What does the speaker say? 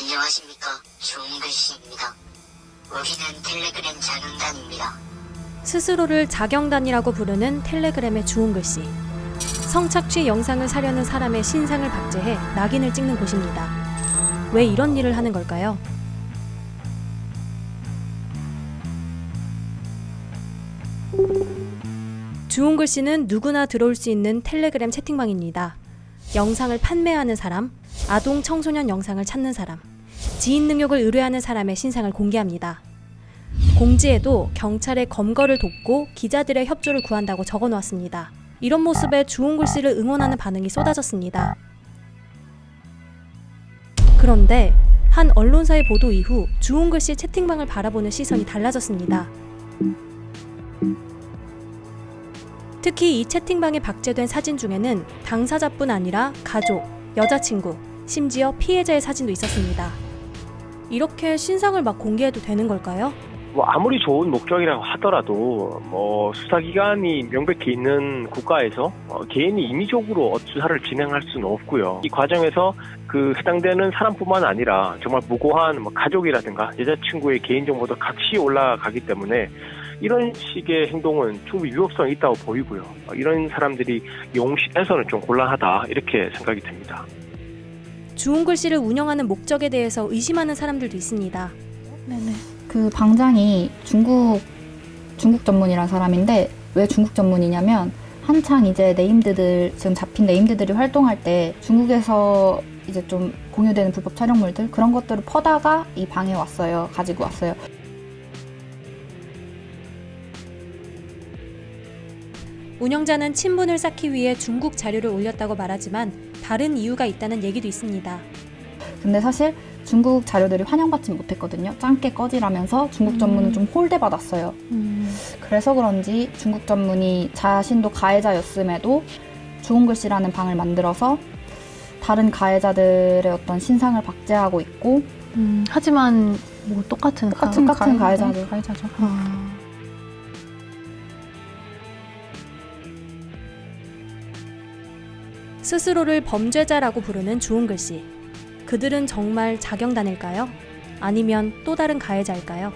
안녕하십니까. 좋은 글씨입니다. 우리는 텔레그램 자문단입니다. 스스로를 자경단이라고 부르는 텔레그램의 주운 글씨. 성착취 영상을 사려는 사람의 신상을 박제해 낙인을 찍는 곳입니다. 왜 이런 일을 하는 걸까요? 주운 글씨는 누구나 들어올 수 있는 텔레그램 채팅방입니다. 영상을 판매하는 사람, 아동 청소년 영상을 찾는 사람, 지인 능욕을 의뢰하는 사람의 신상을 공개합니다. 공지에도 경찰의 검거를 돕고 기자들의 협조를 구한다고 적어 놓았습니다. 이런 모습에 주홍 글 씨를 응원하는 반응이 쏟아졌습니다. 그런데 한 언론사의 보도 이후 주홍 글 씨 채팅방을 바라보는 시선이 달라졌습니다. 특히 이 채팅방에 박제된 사진 중에는 당사자뿐 아니라 가족, 여자친구, 심지어 피해자의 사진도 있었습니다. 이렇게 신상을 막 공개해도 되는 걸까요? 뭐 아무리 좋은 목적이라고 하더라도 뭐 수사기관이 명백히 있는 국가에서 어, 개인이 인위적으로 수사를 진행할 수는 없고요. 이 과정에서 그 해당되는 사람뿐만 아니라 정말 무고한 뭐 가족이라든가 여자친구의 개인정보도 같이 올라가기 때문에 이런 식의 행동은 충분히 위법성이 있다고 보이고요. 어, 이런 사람들이 용시해서는 좀 곤란하다 이렇게 생각이 됩니다. 주운 글씨를 운영하는 목적에 대해서 의심하는 사람들도 있습니다. 네네. 그 방장이 중국 중국 전문이란 사람인데 왜 중국 전문이냐면 한창 이제 네임드들 지금 잡힌 네임드들이 활동할 때 중국에서 이제 좀 공유되는 불법 촬영물들 그런 것들을 퍼다가 이 방에 왔어요 가지고 왔어요 운영자는 친분을 쌓기 위해 중국 자료를 올렸다고 말하지만 다른 이유가 있다는 얘기도 있습니다. 근데 사실 중국 자료들이 환영받지 못했거든요 짱깨 꺼지라면서 중국 전문은 음. 좀 홀대받았어요 음, 그래서 그런지 중국 전문이 자신도 가해자였음에도 좋은 글씨라는 방을 만들어서 다른 가해자들의 어떤 신상을 박제하고 있고 음, 하지만 뭐 똑같은 똑같은 가, 똑같은 가해자. 가해자들. 가해자죠. 아, 스스로를 범죄자라고 부르는 주운 글씨. 그들은 정말 자경단일까요? 아니면 또 다른 가해자일까요?